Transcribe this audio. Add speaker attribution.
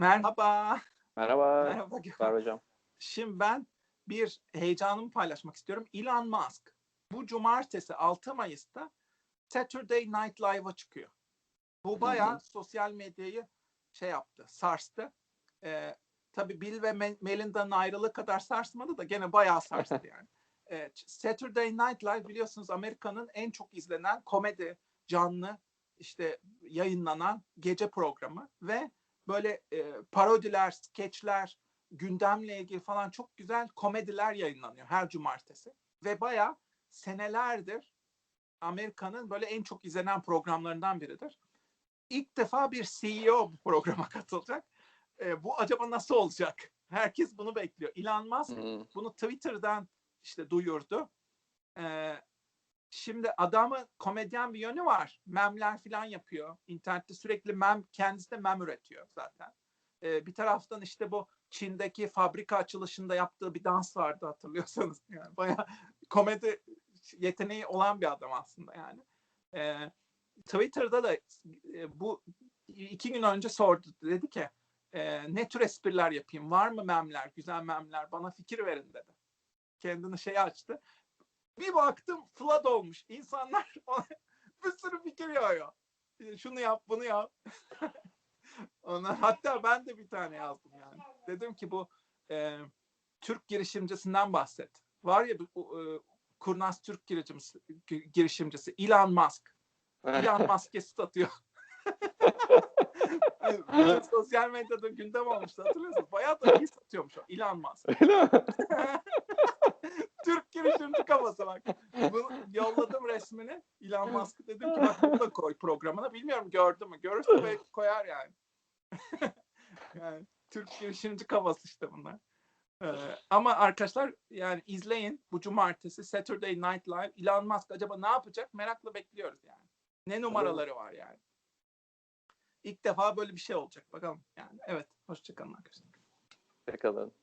Speaker 1: Merhaba.
Speaker 2: Merhaba.
Speaker 1: Merhaba Gökhan.
Speaker 2: Hocam.
Speaker 1: Şimdi ben bir heyecanımı paylaşmak istiyorum. Elon Musk bu cumartesi 6 Mayıs'ta Saturday Night Live'a çıkıyor. Bu bayağı
Speaker 2: hı.
Speaker 1: sosyal medyayı şey yaptı, sarstı. Ee, tabii Bill ve Me- Melinda'nın ayrılığı kadar sarsmadı da gene bayağı sarstı yani. Ee, Saturday Night Live biliyorsunuz Amerika'nın en çok izlenen komedi canlı işte yayınlanan gece programı ve böyle e, parodiler, skeçler, gündemle ilgili falan çok güzel komediler yayınlanıyor her cumartesi. Ve bayağı senelerdir Amerika'nın böyle en çok izlenen programlarından biridir. İlk defa bir CEO bu programa katılacak. E, bu acaba nasıl olacak? Herkes bunu bekliyor. Elon Musk
Speaker 2: Hı.
Speaker 1: bunu Twitter'dan işte duyurdu. E, şimdi adamın komedyen bir yönü var. Memler falan yapıyor. İnternette sürekli mem, kendisi de mem üretiyor zaten. E, bir taraftan işte bu Çin'deki fabrika açılışında yaptığı bir dans vardı hatırlıyorsanız. Yani bayağı komedi yeteneği olan bir adam aslında yani. E, Twitter'da da e, bu iki gün önce sordu. Dedi ki e, ne tür espriler yapayım? Var mı memler, güzel memler? Bana fikir verin dedi. Kendini şey açtı. Bir baktım flood olmuş. İnsanlar ona bir sürü fikir yağıyor. Şunu yap, bunu yap. Onlar, hatta ben de bir tane yazdım yani. Dedim ki bu e, Türk girişimcisinden bahset. Var ya bu e, kurnaz Türk girişimcisi, girişimcisi Elon Musk. Elon Musk'e satıyor. Bütün sosyal medyada gündem olmuştu hatırlıyorsunuz. Bayağı da iyi satıyormuş o Elon Musk. Türk girişimci kafası bak. Bunu yolladım resmini. Elon Musk'a dedim ki bak bunu da koy programına. Bilmiyorum gördü mü? Görürse belki koyar yani. yani Türk girişimci kafası işte bunlar. Ee, ama arkadaşlar yani izleyin bu cumartesi Saturday Night Live. Elon Musk acaba ne yapacak? Merakla bekliyoruz yani. Ne numaraları var yani. İlk defa böyle bir şey olacak. Bakalım yani. Evet. Hoşçakalın arkadaşlar.
Speaker 2: Bakalım.